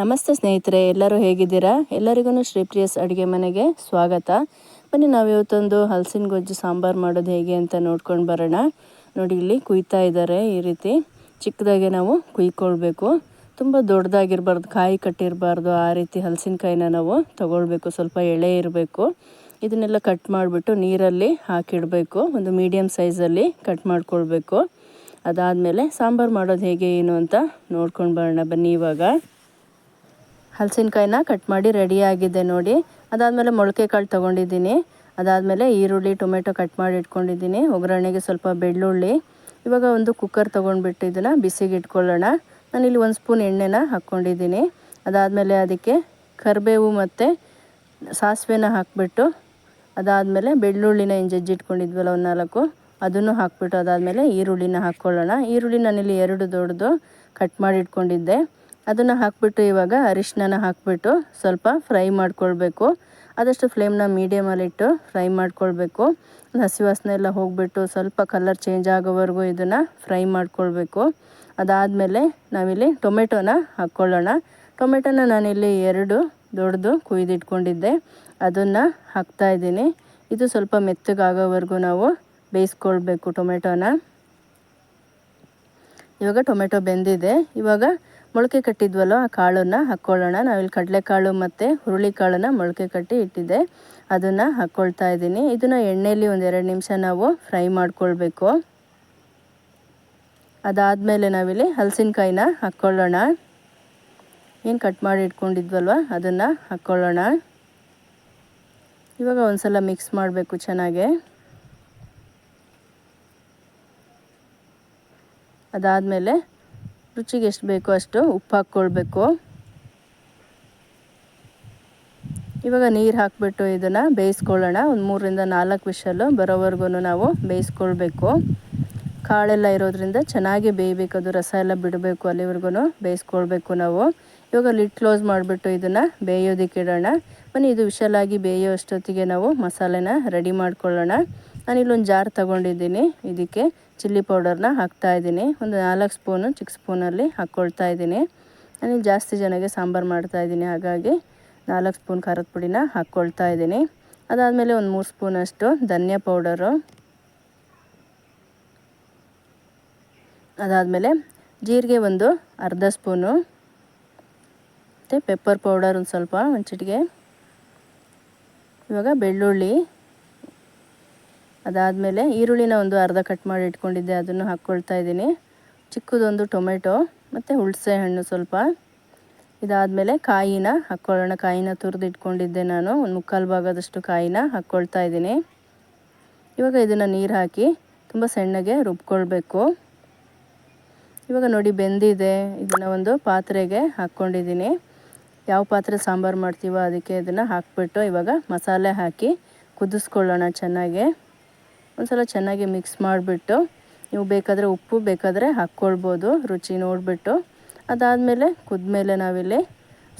ನಮಸ್ತೆ ಸ್ನೇಹಿತರೆ, ಎಲ್ಲರೂ ಹೇಗಿದ್ದೀರಾ? ಎಲ್ಲರಿಗೂ ಶ್ರೀಪ್ರಿಯಸ್ ಅಡುಗೆ ಮನೆಗೆ ಸ್ವಾಗತ. ಬನ್ನಿ ನಾವು ಇವತ್ತೊಂದು ಹಲಸಿನ ಗೊಜ್ಜು ಸಾಂಬಾರು ಮಾಡೋದು ಹೇಗೆ ಅಂತ ನೋಡ್ಕೊಂಡು ಬರೋಣ. ನೋಡಿ, ಇಲ್ಲಿ ಕುಯ್ತಾ ಇದ್ದಾರೆ ಈ ರೀತಿ. ಚಿಕ್ಕದಾಗೆ ನಾವು ಕುಯ್ಕೊಳ್ಬೇಕು. ತುಂಬ ದೊಡ್ಡದಾಗಿರಬಾರ್ದು, ಕಾಯಿ ಕಟ್ಟಿರಬಾರ್ದು, ಆ ರೀತಿ ಹಲಸಿನಕಾಯಿನ ನಾವು ತಗೊಳ್ಬೇಕು. ಸ್ವಲ್ಪ ಎಳೆ ಇರಬೇಕು. ಇದನ್ನೆಲ್ಲ ಕಟ್ ಮಾಡಿಬಿಟ್ಟು ನೀರಲ್ಲಿ ಹಾಕಿಡಬೇಕು. ಒಂದು ಮೀಡಿಯಮ್ ಸೈಜಲ್ಲಿ ಕಟ್ ಮಾಡ್ಕೊಳ್ಬೇಕು. ಅದಾದಮೇಲೆ ಸಾಂಬಾರು ಮಾಡೋದು ಹೇಗೆ ಏನು ಅಂತ ನೋಡ್ಕೊಂಡು ಬರೋಣ. ಬನ್ನಿ ಇವಾಗ. ಹಲಸಿನಕಾಯಿನ ಕಟ್ ಮಾಡಿ ರೆಡಿಯಾಗಿದೆ ನೋಡಿ. ಅದಾದಮೇಲೆ ಮೊಳಕೆ ಕಾಳು ತೊಗೊಂಡಿದ್ದೀನಿ. ಅದಾದಮೇಲೆ ಈರುಳ್ಳಿ, ಟೊಮೆಟೊ ಕಟ್ ಮಾಡಿ ಇಟ್ಕೊಂಡಿದ್ದೀನಿ. ಒಗ್ಗರಣೆಗೆ ಸ್ವಲ್ಪ ಬೆಳ್ಳುಳ್ಳಿ. ಇವಾಗ ಒಂದು ಕುಕ್ಕರ್ ತೊಗೊಂಡ್ಬಿಟ್ಟು ಇದನ್ನು ಬಿಸಿಗೆ ಇಟ್ಕೊಳ್ಳೋಣ. ನಾನಿಲ್ಲಿ ಒಂದು ಸ್ಪೂನ್ ಎಣ್ಣೆನ ಹಾಕ್ಕೊಂಡಿದ್ದೀನಿ ಅದಾದಮೇಲೆ ಅದಕ್ಕೆ ಕರಿಬೇವು ಮತ್ತು ಸಾಸಿವೆನ ಹಾಕ್ಬಿಟ್ಟು, ಅದಾದಮೇಲೆ ಬೆಳ್ಳುಳ್ಳಿನ ಜಜ್ಜಿಟ್ಕೊಂಡಿದ್ವಲ್ಲ ಒಂದು ನಾಲ್ಕು, ಅದನ್ನು ಹಾಕ್ಬಿಟ್ಟು ಅದಾದಮೇಲೆ ಈರುಳ್ಳಿನ ಹಾಕ್ಕೊಳ್ಳೋಣ. ಈರುಳ್ಳಿ ನಾನಿಲ್ಲಿ ಎರಡು ದೊಡ್ಡದು ಕಟ್ ಮಾಡಿ ಇಟ್ಕೊಂಡಿದ್ದೆ. ಅದನ್ನು ಹಾಕ್ಬಿಟ್ಟು ಇವಾಗ ಅರಿಶಿನ ಹಾಕ್ಬಿಟ್ಟು ಸ್ವಲ್ಪ ಫ್ರೈ ಮಾಡ್ಕೊಳ್ಬೇಕು. ಆದಷ್ಟು ಫ್ಲೇಮ್ನ ಮೀಡಿಯಮಲ್ಲಿಟ್ಟು ಫ್ರೈ ಮಾಡ್ಕೊಳ್ಬೇಕು. ಹಸಿ ವಾಸನೆ ಎಲ್ಲ ಹೋಗಿಬಿಟ್ಟು ಸ್ವಲ್ಪ ಕಲರ್ ಚೇಂಜ್ ಆಗೋವರೆಗೂ ಇದನ್ನು ಫ್ರೈ ಮಾಡ್ಕೊಳ್ಬೇಕು. ಅದಾದಮೇಲೆ ನಾವಿಲ್ಲಿ ಟೊಮೆಟೊನ ಹಾಕ್ಕೊಳ್ಳೋಣ. ಟೊಮೆಟೊನ ನಾನಿಲ್ಲಿ ಎರಡು ದೊಡ್ಡದು ಕುಯ್ದಿಟ್ಕೊಂಡಿದ್ದೆ. ಅದನ್ನು ಹಾಕ್ತಾಯಿದ್ದೀನಿ ಇದು ಸ್ವಲ್ಪ ಮೆತ್ತಗಾಗೋವರೆಗೂ ನಾವು ಬೇಯಿಸ್ಕೊಳ್ಬೇಕು ಟೊಮೆಟೊನ ಇವಾಗ ಟೊಮೆಟೊ ಬೆಂದಿದೆ. ಇವಾಗ ಮೊಳಕೆ ಕಟ್ಟಿದ್ವಲ್ಲೋ ಆ ಕಾಳನ್ನು ಹಾಕ್ಕೊಳ್ಳೋಣ ನಾವಿಲ್ಲಿ ಕಡಲೆಕಾಳು ಮತ್ತು ಹುರುಳಿಕಾಳನ್ನು ಮೊಳಕೆ ಕಟ್ಟಿ ಇಟ್ಟಿದ್ದೆ ಅದನ್ನು ಹಾಕ್ಕೊಳ್ತಾ ಇದ್ದೀನಿ. ಇದನ್ನು ಎಣ್ಣೆಯಲ್ಲಿ ಒಂದೆರಡು ನಿಮಿಷ ನಾವು ಫ್ರೈ ಮಾಡ್ಕೊಳ್ಬೇಕು. ಅದಾದಮೇಲೆ ನಾವಿಲ್ಲಿ ಹಲಸಿನಕಾಯಿನ ಹಾಕ್ಕೊಳ್ಳೋಣ ಏನು ಕಟ್ ಮಾಡಿ ಇಟ್ಕೊಂಡಿದ್ವಲ್ವ? ಅದನ್ನು ಹಾಕ್ಕೊಳ್ಳೋಣ ಇವಾಗ ಒಂದು ಸಲ ಮಿಕ್ಸ್ ಮಾಡಬೇಕು ಚೆನ್ನಾಗೆ. ಅದಾದಮೇಲೆ ರುಚಿಗೆ ಎಷ್ಟು ಬೇಕೋ ಅಷ್ಟು ಉಪ್ಪು ಹಾಕ್ಕೊಳ್ಬೇಕು. ಇವಾಗ ನೀರು ಹಾಕಿಬಿಟ್ಟು ಇದನ್ನು ಬೇಯಿಸ್ಕೊಳ್ಳೋಣ. ಒಂದು ಮೂರರಿಂದ ನಾಲ್ಕು ವಿಷಲು ಬರೋವರೆಗೂ ನಾವು ಬೇಯಿಸ್ಕೊಳ್ಬೇಕು. ಕಾಳೆಲ್ಲ ಇರೋದ್ರಿಂದ ಚೆನ್ನಾಗಿ ಬೇಯಬೇಕು. ಅದು ರಸ ಎಲ್ಲ ಬಿಡಬೇಕು ಅಲ್ಲಿವರೆಗೂ ಬೇಯಿಸ್ಕೊಳ್ಬೇಕು ನಾವು. ಇವಾಗ ಲಿಡ್ ಕ್ಲೋಸ್ ಮಾಡಿಬಿಟ್ಟು ಇದನ್ನು ಬೇಯೋದಕ್ಕೆ ಇಡೋಣ. ಬನ್ನಿ, ಇದು ವಿಶಲಾಗಿ ಬೇಯೋ ಅಷ್ಟೊತ್ತಿಗೆ ನಾವು ಮಸಾಲೆನ ರೆಡಿ ಮಾಡ್ಕೊಳ್ಳೋಣ. ನಾನು ಇಲ್ಲೊಂದು ಜಾರ್ ತಗೊಂಡಿದ್ದೀನಿ ಇದಕ್ಕೆ. ಚಿಲ್ಲಿ ಪೌಡರ್ನ ಹಾಕ್ತಾಯಿದ್ದೀನಿ ಒಂದು ನಾಲ್ಕು ಸ್ಪೂನು ಚಿಕ್ಕ ಸ್ಪೂನಲ್ಲಿ ಹಾಕ್ಕೊಳ್ತಾ ಇದ್ದೀನಿ. ನಾನು ಜಾಸ್ತಿ ಜನಕ್ಕೆ ಸಾಂಬಾರು ಮಾಡ್ತಾಯಿದ್ದೀನಿ ಹಾಗಾಗಿ ನಾಲ್ಕು ಸ್ಪೂನ್ ಖಾರದ ಪುಡಿನ ಹಾಕ್ಕೊಳ್ತಾ ಇದ್ದೀನಿ. ಅದಾದಮೇಲೆ ಒಂದು ಮೂರು ಸ್ಪೂನಷ್ಟು ಧನಿಯಾ ಪೌಡರು. ಅದಾದಮೇಲೆ ಜೀರಿಗೆ ಒಂದು ಅರ್ಧ ಸ್ಪೂನು. ಮತ್ತು ಪೆಪ್ಪರ್ ಪೌಡರ್ ಒಂದು ಸ್ವಲ್ಪ, ಒಂದು ಇವಾಗ ಬೆಳ್ಳುಳ್ಳಿ ಅದಾದಮೇಲೆ ಈರುಳ್ಳಿನ ಒಂದು ಅರ್ಧ ಕಟ್ ಮಾಡಿ ಇಟ್ಕೊಂಡಿದ್ದೆ, ಅದನ್ನು ಹಾಕ್ಕೊಳ್ತಾ ಇದ್ದೀನಿ. ಚಿಕ್ಕದೊಂದು ಟೊಮೆಟೊ, ಮತ್ತು ಹುಣಸೆ ಹಣ್ಣು ಸ್ವಲ್ಪ. ಇದಾದಮೇಲೆ ಕಾಯಿನ ಹಾಕ್ಕೊಳ್ಳೋಣ. ಕಾಯಿನ ತುರಿದು ಇಟ್ಕೊಂಡಿದ್ದೆ ನಾನು. ಒಂದು ಮುಕ್ಕಾಲು ಭಾಗದಷ್ಟು ಕಾಯಿನ ಹಾಕ್ಕೊಳ್ತಾ ಇದ್ದೀನಿ. ಇವಾಗ ಇದನ್ನು ನೀರು ಹಾಕಿ ತುಂಬ ಸಣ್ಣಗೆ ರುಬ್ಕೊಳ್ಬೇಕು. ಇವಾಗ ನೋಡಿ ಬೆಂದಿದೆ. ಇದನ್ನು ಒಂದು ಪಾತ್ರೆಗೆ ಹಾಕ್ಕೊಂಡಿದ್ದೀನಿ. ಯಾವ ಪಾತ್ರೆ ಸಾಂಬಾರು ಮಾಡ್ತೀವೋ ಅದಕ್ಕೆ ಇದನ್ನು ಹಾಕ್ಬಿಟ್ಟು ಇವಾಗ ಮಸಾಲೆ ಹಾಕಿ ಕುದಿಸ್ಕೊಳ್ಳೋಣ ಚೆನ್ನಾಗಿ. ಒಂದು ಸಲ ಚೆನ್ನಾಗಿ ಮಿಕ್ಸ್ ಮಾಡಿಬಿಟ್ಟು, ನೀವು ಬೇಕಾದರೆ ಉಪ್ಪು, ಬೇಕಾದರೆ ಹಾಕ್ಕೊಳ್ಬೋದು, ರುಚಿ ನೋಡಿಬಿಟ್ಟು. ಅದಾದಮೇಲೆ ಕುದ್ಮೇಲೆ ನಾವಿಲ್ಲಿ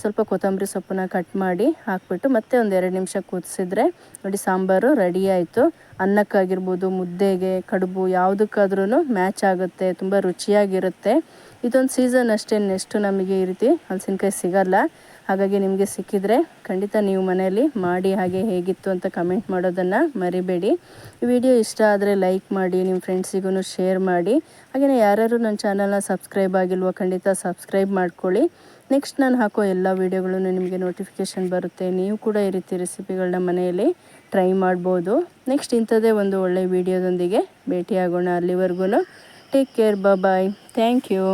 ಸ್ವಲ್ಪ ಕೊತ್ತಂಬರಿ ಸೊಪ್ಪನ್ನ ಕಟ್ ಮಾಡಿ ಹಾಕ್ಬಿಟ್ಟು ಮತ್ತೆ ಒಂದು ಎರಡು ನಿಮಿಷ ಕುದಿಸಿದ್ರೆ, ನೋಡಿ ಸಾಂಬಾರು ರೆಡಿ ಆಯಿತು. ಅನ್ನಕ್ಕಾಗಿರ್ಬೋದು, ಮುದ್ದೆಗೆ, ಕಡುಬು ಯಾವುದಕ್ಕಾದ್ರೂ ಮ್ಯಾಚ್ ಆಗುತ್ತೆ, ತುಂಬ ರುಚಿಯಾಗಿರುತ್ತೆ. ಇದೊಂದು ಸೀಸನ್ ಅಷ್ಟೇ ನೆಕ್ಸ್ಟು ನಮಗೆ ಈ ರೀತಿ ಹಲಸಿನಕಾಯಿ ಸಿಗಲ್ಲ. ಹಾಗಾಗಿ ನಿಮಗೆ ಸಿಕ್ಕಿದರೆ ಖಂಡಿತ ನೀವು ಮನೆಯಲ್ಲಿ ಮಾಡಿ ಹಾಗೆ ಹೇಗಿತ್ತು ಅಂತ ಕಮೆಂಟ್ ಮಾಡೋದನ್ನು ಮರಿಬೇಡಿ. ವಿಡಿಯೋ ಇಷ್ಟ ಆದರೆ ಲೈಕ್ ಮಾಡಿ ನಿಮ್ಮ ಫ್ರೆಂಡ್ಸಿಗೂ ಶೇರ್ ಮಾಡಿ. ಹಾಗೆಯೇ ಯಾರ್ಯಾರು ನನ್ನ ಚಾನಲ್ನ ಸಬ್ಸ್ಕ್ರೈಬ್ ಆಗಿಲ್ವ ಖಂಡಿತ ಸಬ್ಸ್ಕ್ರೈಬ್ ಮಾಡ್ಕೊಳ್ಳಿ. ನೆಕ್ಸ್ಟ್ ನಾನು ಹಾಕೋ ಎಲ್ಲ ವೀಡಿಯೋಗಳನ್ನು ನಿಮಗೆ ನೋಟಿಫಿಕೇಷನ್ ಬರುತ್ತೆ. ನೀವು ಕೂಡ ಈ ರೀತಿ ರೆಸಿಪಿಗಳನ್ನ ಮನೆಯಲ್ಲಿ ಟ್ರೈ ಮಾಡ್ಬೋದು. ನೆಕ್ಸ್ಟ್ ಇಂಥದ್ದೇ ಒಂದು ಒಳ್ಳೆಯ ವೀಡಿಯೋದೊಂದಿಗೆ ಭೇಟಿಯಾಗೋಣ ಅಲ್ಲಿವರೆಗೂ take care bye thank you